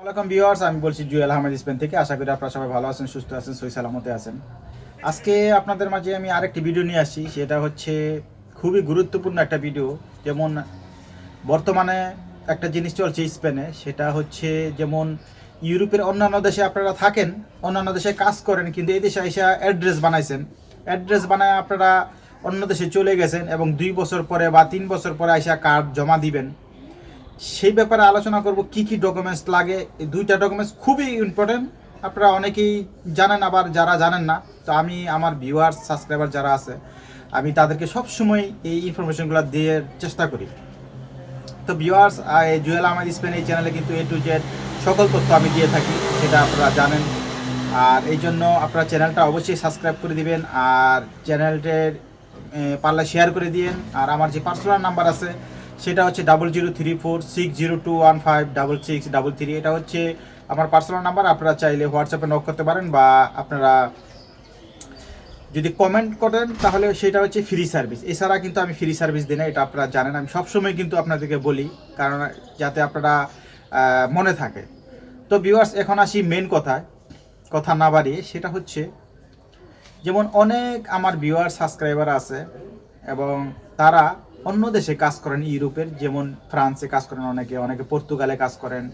Welcome viewers, আমি বলছি Jewel Ahmed Spain থেকে। আশা করি আপনারা সবাই ভালো আছেন, সুস্থ আছেন, সই সালামতে আছেন। আজকে আপনাদের মাঝে আমি আরেকটি ভিডিও নিয়ে আসছি, সেটা হচ্ছে খুবই গুরুত্বপূর্ণ একটা ভিডিও। যেমন বর্তমানে একটা জিনিস চলছে স্পেনে, সেটা হচ্ছে যেমন ইউরোপের অন্যান্য দেশে আপনারা থাকেন, অন্যান্য দেশে কাজ করেন, কিন্তু এই দেশে এসে অ্যাড্রেস বানাইছেন। অ্যাড্রেস বানায় আপনারা অন্য দেশে চলে গেছেন এবং দুই বছর পরে বা তিন বছর পরে এসে কার্ড জমা দিবেন। সেই ব্যাপারে আলোচনা করব, কি কি ডকুমেন্টস লাগে? এই দুইটা ডকুমেন্টস খুবই ইম্পর্টেন্ট আপনারা অনেকেই জানেন, আবার যারা জানেন না, তো আমি আমার ভিউয়ার্স সাবস্ক্রাইবার যারা আছে, আমি তাদেরকে সব সময় এই ইনফরমেশনগুলো দিয়ে চেষ্টা করি। তো ভিউয়ার্স জুয়েল আহমেদ স্পেন এই চ্যানেলে কিন্তু এ টু জেড সকল তথ্য আমি দিয়ে থাকি, সেটা আপনারা জানেন। আর এই জন্য আপনারা চ্যানেলটা অবশ্যই সাবস্ক্রাইব করে দিবেন, আর চ্যানেলটার পারলে শেয়ার করে দিন আর আমার যে পার্সোনাল নাম্বার আছে সেটা হচ্ছে double zero three four six zero two one five double six double three এটা হচ্ছে আমার পার্সোনাল নাম্বার আপনারা চাইলে হোয়াটসঅ্যাপে নক করতে পারেন বা আপনারা যদি কমেন্ট করেন, তাহলে সেটা হচ্ছে ফ্রি সার্ভিস এছাড়া কিন্তু আমি ফ্রি সার্ভিস দিই না, এটা আপনারা জানেন। আমি সবসময় কিন্তু আপনাদেরকে বলি, কারণ যাতে আপনারা মনে থাকে। তো ভিউয়ার্স এখন আসি মেন কথায়, কথা না বাড়িয়ে। সেটা হচ্ছে, যেমন অনেক আমার ভিউয়ার সাবস্ক্রাইবার আছে, এবং তারা অন্য দেশে কাজ করেন, ইউরোপের, যেমন ফ্রান্সে কাজ করেন অনেকে অনেকে পর্তুগালে কাজ করেন,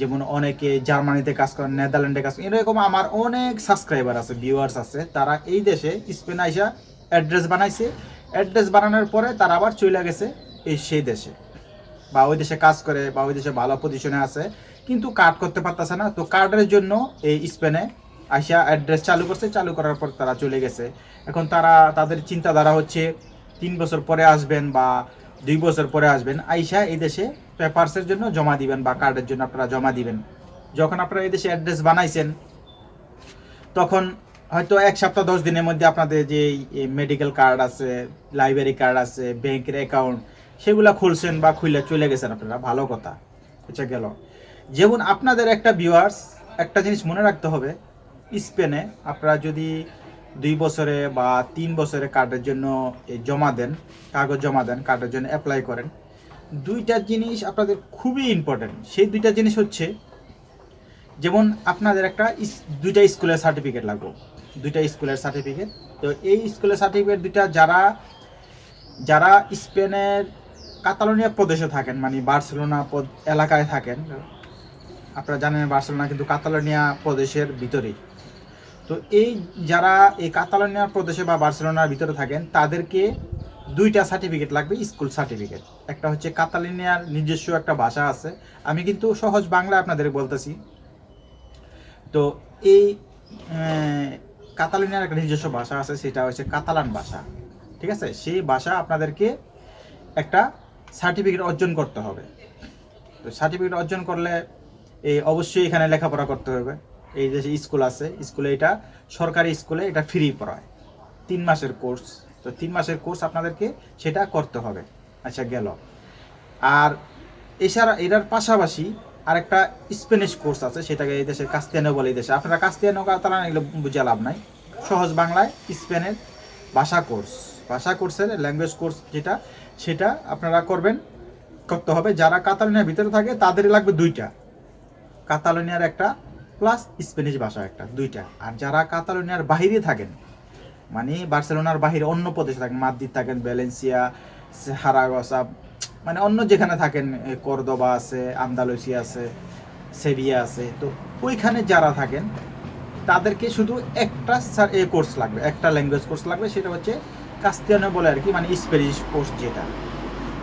যেমন অনেকে জার্মানিতে কাজ করেন, নেদারল্যান্ডে কাজ করেন, এরকম আমার অনেক সাবস্ক্রাইবার আছে ভিউয়ার্স আছে, তারা এই দেশে স্পেন আইসা অ্যাড্রেস বানাইছে অ্যাড্রেস বানানোর পরে তারা আবার চলে গেছে এই সেই দেশে। বা ওই দেশে কাজ করে, বা ওই দেশে ভালো পজিশনে আছে, কিন্তু কার্ড করতে পারতেছে না, তো কার্ডের জন্য এই স্পেনে আইসা অ্যাড্রেস চালু করছে, চালু করার পর তারা চলে গেছে। এখন তারা, তাদের চিন্তাধারা হচ্ছে তিন বছর পরে আসবেন বা দুই বছর পরে আসবেন, আইসা এই দেশে পেপারসের জন্য জমা দিবেন বা কার্ডের জন্য আপনারা জমা দিবেন। যখন আপনারা এই দেশে অ্যাড্রেস বানাইছেন, তখন হয়তো এক সপ্তাহ, দশ দিনের মধ্যে আপনাদের যে মেডিকেল কার্ড আছে লাইব্রেরি কার্ড আছে ব্যাংকের অ্যাকাউন্ট সেগুলা খুলছেন বা খুলে চলে গেছেন আপনারা, ভালো কথা। এটা গেল। যেমন আপনাদের একটা ভিউয়ার্স একটা জিনিস মনে রাখতে হবে, স্পেনে আপনারা যদি দুই বছরে বা তিন বছরে কার্ডের জন্য জমা দেন, কাগজ জমা দেন, কার্ডের জন্য অ্যাপ্লাই করেন। দুইটা জিনিস আপনাদের খুবই ইম্পর্টেন্ট সেই দুইটা জিনিস হচ্ছে, যেমন আপনাদের একটা দুইটা স্কুলের সার্টিফিকেট লাগবে। দুইটা স্কুলের সার্টিফিকেট তো এই স্কুলের সার্টিফিকেট দুইটা যারা যারা স্পেনের কাতালোনিয়া প্রদেশে থাকেন মানে বার্সেলোনা এলাকায় থাকেন, আপনারা জানেন বার্সেলোনা কিন্তু কাতালোনিয়া প্রদেশের ভিতরেই। তো এই যারা এই কাতালোনিয়া প্রদেশে বা বার্সেলোনার ভিতরে থাকেন, তাদেরকে দুইটা সার্টিফিকেট লাগবে স্কুল সার্টিফিকেট একটা হচ্ছে কাতালোনিয়ার নিজস্ব একটা ভাষা আছে। আমি কিন্তু সহজ বাংলা আপনাদের বলতেছি। তো এই কাতালোনিয়ার একটা নিজস্ব ভাষা আছে, সেটা হচ্ছে কাতালান ভাষা। ঠিক আছে? সেই ভাষা আপনাদেরকে একটা সার্টিফিকেট অর্জন করতে হবে। তো সার্টিফিকেট অর্জন করলে, এই অবশ্যই এখানে লেখাপড়া করতে হবে। এই যে স্কুল আছে, স্কুলে এটা সরকারি স্কুলে এটা ফ্রি পড়ায়। তিন মাসের কোর্স তো তিন মাসের কোর্স আপনাদেরকে সেটা করতে হবে। আচ্ছা গেল। আর এছাড়া এটার পাশাপাশি আরেকটা স্প্যানিশ কোর্স আছে, সেটাকে এই দেশের কাস্তিয়ানো বলে এই দেশে। আপনারা কাস্তিয়ানো তারা এগুলো বুঝে লাভ নাই। সহজ বাংলায় স্পেনের ভাষা কোর্স ভাষা কোর্সের ল্যাঙ্গুয়েজ কোর্স যেটা, সেটা আপনারা করবেন, করতে হবে। যারা কাতালোনিয়ার ভিতরে থাকে তাদের লাগবে দুইটা। কাতালোনিয়ার একটা প্লাস স্প্যানিশ ভাষা একটা, দুইটা। আর যারা কাতালোনিয়ার বাইরে থাকেন মানে বার্সেলোনার বাহিরে অন্য প্রদেশে থাকেন, মাদ্রিদ থাকেন, ভ্যালেন্সিয়া হারাগসা মানে অন্য যেখানে থাকেন কর্দবা আছে আন্দালুসিয়া আছে, সেভিয়া আছে, তো ওইখানে যারা থাকেন, তাদেরকে শুধু একটা এ কোর্স লাগবে, একটা ল্যাঙ্গুয়েজ কোর্স লাগবে, সেটা হচ্ছে কাস্তিয়ানো বলে আর কি মানে স্প্যানিশ কোর্স যেটা।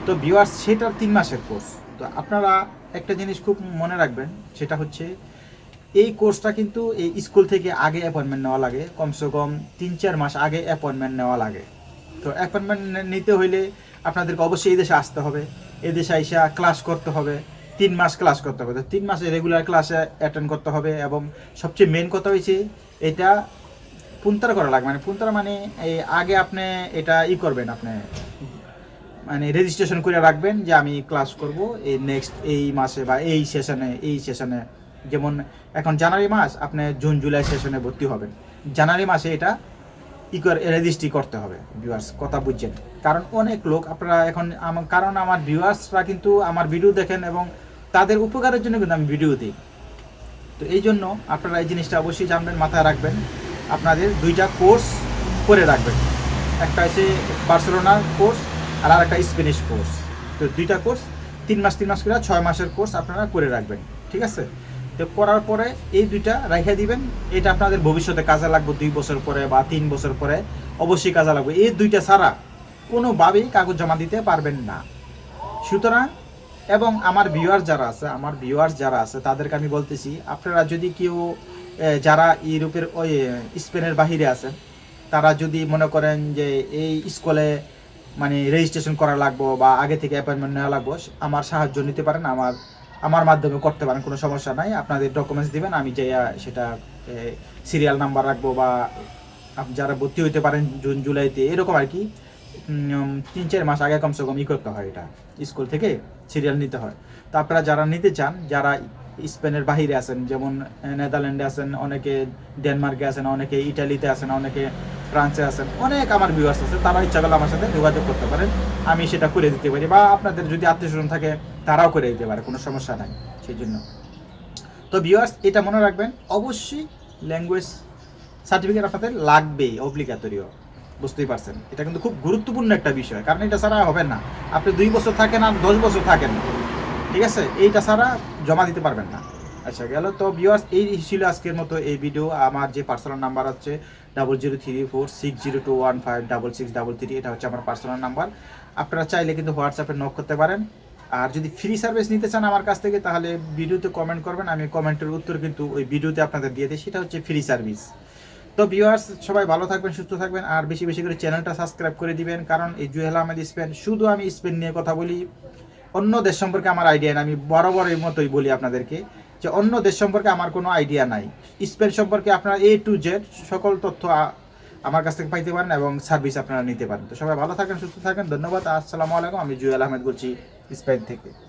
তো ভিউয়ার্স, সেটার তিন মাসের কোর্স। তো আপনারা একটা জিনিস খুব মনে রাখবেন, সেটা হচ্ছে এই কোর্সটা কিন্তু এই স্কুল থেকে আগে অ্যাপয়েন্টমেন্ট নেওয়া লাগে। কমসে কম তিন চার মাস আগে অ্যাপয়েন্টমেন্ট নেওয়া লাগে। তো অ্যাপয়েন্টমেন্ট নিতে হইলে আপনাদেরকে অবশ্যই এই দেশে আসতে হবে। এই দেশে আইসা ক্লাস করতে হবে। তিন মাস ক্লাস করতে হবে। তো তিন মাসে রেগুলার ক্লাসে অ্যাটেন্ড করতে হবে এবং সবচেয়ে মেন কথা হয়েছে এটা পুন্তরা করা লাগবে মানে পুন্তরা মানে এই আগে আপনি এটা ই করবেন আপনি। মানে রেজিস্ট্রেশন করে রাখবেন যে আমি ক্লাস করব এই নেক্সট এই মাসে বা এই সেশনে এই সেশনে যেমন এখন জানুয়ারি মাস, আপনি জুন, জুলাই সেশনে ভর্তি হবেন। জানুয়ারি মাসে এটা ই করে রেজিস্ট্রি করতে হবে ভিউয়ার্স কথা বুঝছেন? কারণ অনেক লোক, আপনারা এখন কারণ আমার ভিউয়ার্সরা কিন্তু আমার ভিডিও দেখেন এবং তাদের উপকারের জন্য কিন্তু আমি ভিডিও দিই। তো এই জন্য আপনারা এই জিনিসটা অবশ্যই জানবেন, মাথায় রাখবেন। আপনাদের দুইটা কোর্স করে রাখবেন। একটা হচ্ছে বার্সেলোনার কোর্স আর আর একটা স্প্যানিশ কোর্স তো দুইটা কোর্স তিন মাস তিন মাস করে ছয় মাসের কোর্স আপনারা করে রাখবেন, ঠিক আছে? তো করার পরে এই দুইটা রেখে দিবেন। এটা আপনাদের ভবিষ্যতে কাজে লাগবে দুই বছর পরে বা তিন বছর পরে। অবশ্যই কাজে লাগবে। এই দুইটা ছাড়া কোনোভাবেই কাগজ জমা দিতে পারবেন না। সুতরাং, এবং আমার ভিউয়ার্স যারা আছে, আমার ভিউয়ার্স যারা আছে, তাদেরকে আমি বলতেছি, আপনারা যদি কেউ যারা ইউরোপের ওই স্পেনের বাহিরে আছেন, তারা যদি মনে করেন যে এই স্কুলে মানে রেজিস্ট্রেশন করা লাগবো বা আগে থেকে অ্যাপয়েন্টমেন্ট নেওয়া লাগবো, আমার সাহায্য নিতে পারেন। আমার আমার মাধ্যমে করতে পারেন, কোনো সমস্যা নাই। আপনাদের ডকুমেন্টস দিবেন, আমি যে সেটা সিরিয়াল নাম্বার রাখব বা যারা ভর্তি হইতে পারেন জুন, জুলাইতে, এরকম আর কি। তিন, চার মাস আগে কমসে কম ই করতে হয় এটা স্কুল থেকে সিরিয়াল নিতে হয়। তো আপনারা যারা নিতে চান, যারা স্পেনের বাহিরে আছেন, যেমন নেদারল্যান্ডে আছেন, অনেকে ডেনমার্কে আছেন, অনেকে ইটালিতে আছেন, অনেকে ফ্রান্সে আছেন, অনেক আমার ভিউয়ার্স আছে, তারা ইচ্ছা করলে আমার সাথে যোগাযোগ করতে পারেন। আমি সেটা করে দিতে পারি। বা আপনাদের যদি আত্মীয় স্বজন থাকে তারাও করে দিতে পারে, কোনো সমস্যা নাই সেই জন্য তো ভিউয়ার্স এটা মনে রাখবেন, অবশ্যই ল্যাঙ্গুয়েজ সার্টিফিকেট আপনাদের লাগবেই অব্লিগাতরিও বুঝতেই পারছেন? এটা কিন্তু খুব গুরুত্বপূর্ণ একটা বিষয়, কারণ এটা ছাড়া হবে না। আপনি দুই বছর থাকেন আর দশ বছর থাকেন। ঠিক আছে? এইটা ছাড়া জমা দিতে পারবেন না। আচ্ছা গেল। তো ভিউয়ার্স এই ছিল আজকের মতো এই ভিডিও আমার যে পার্সোনাল নাম্বার হচ্ছে double zero three four six zero two one five double six double three এটা হচ্ছে আমার পার্সোনাল নাম্বার আপনারা চাইলে কিন্তু হোয়াটসঅ্যাপে নক করতে পারেন। আর যদি ফ্রি সার্ভিস নিতে চান আমার কাছ থেকে, তাহলে ভিডিওতে কমেন্ট করবেন, আমি কমেন্টের উত্তর কিন্তু ওই ভিডিওতে আপনাদের দিয়ে দিই, সেটা হচ্ছে ফ্রি সার্ভিস তো ভিউয়ার্স সবাই ভালো থাকবেন, সুস্থ থাকবেন, আর বেশি বেশি করে চ্যানেলটা সাবস্ক্রাইব করে দিবেন, কারণ এই জুয়েল আহমেদ স্পেন শুধু আমি স্পেন নিয়ে কথা বলি, অন্য দেশ সম্পর্কে আমার আইডিয়া নেই, আমি বরাবর এই মতোই বলি আপনাদেরকে, যে অন্য দেশ সম্পর্কে আমার কোনো আইডিয়া নাই। স্পেন সম্পর্কে আপনারা এ টু জেড সকল তথ্য আমার কাছ থেকে পাইতে পারেন এবং সার্ভিস আপনারা নিতে পারেন। তো সবাই ভালো থাকেন, সুস্থ থাকেন, ধন্যবাদ, আসসালামু আলাইকুম, আমি জুয়েল আহমেদ বলছি। স্পেন থেকে।